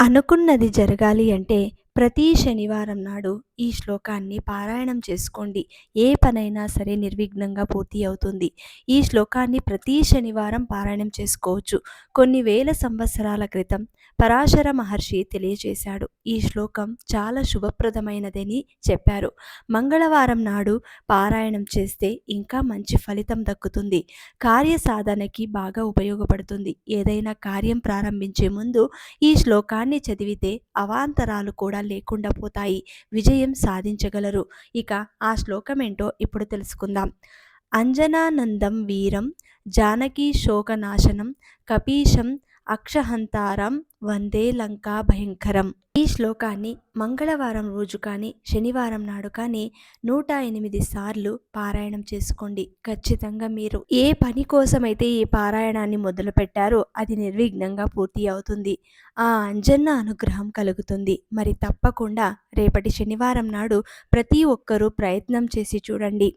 అనుకున్నది జరగాలి అంటే ప్రతి శనివారం నాడు ఈ శ్లోకాన్ని పారాయణం చేసుకోండి. ఏ పనైనా సరే నిర్విఘ్నంగా పూర్తి అవుతుంది. ఈ శ్లోకాన్ని ప్రతి శనివారం పారాయణం చేసుకోవచ్చు. కొన్ని వేల సంవత్సరాల క్రితం పరాశర మహర్షి తెలియజేశాడు. ఈ శ్లోకం చాలా శుభప్రదమైనదని చెప్పారు. మంగళవారం నాడు పారాయణం చేస్తే ఇంకా మంచి ఫలితం దక్కుతుంది. కార్య సాధనకి బాగా ఉపయోగపడుతుంది. ఏదైనా కార్యం ప్రారంభించే ముందు ఈ శ్లోకాన్ని చదివితే అవాంతరాలు కూడా లేకుండా పోతాయి. విజయం సాధించగలరు. ఇక ఆ శ్లోకం ఏంటో ఇప్పుడు తెలుసుకుందాం. అంజనానందం వీరం జానకీ శోకనాశనం కపీశం అక్షహంతారం వందే లంకా భయంకరం. ఈ శ్లోకాన్ని మంగళవారం రోజు కానీ శనివారం నాడు కానీ నూట ఎనిమిది సార్లు పారాయణం చేసుకోండి. ఖచ్చితంగా మీరు ఏ పని కోసమైతే ఈ పారాయణాన్ని మొదలు పెట్టారో అది నిర్విఘ్నంగా పూర్తి అవుతుంది. ఆ అంజన్న అనుగ్రహం కలుగుతుంది. మరి తప్పకుండా రేపటి శనివారం నాడు ప్రతి ఒక్కరూ ప్రయత్నం చేసి చూడండి.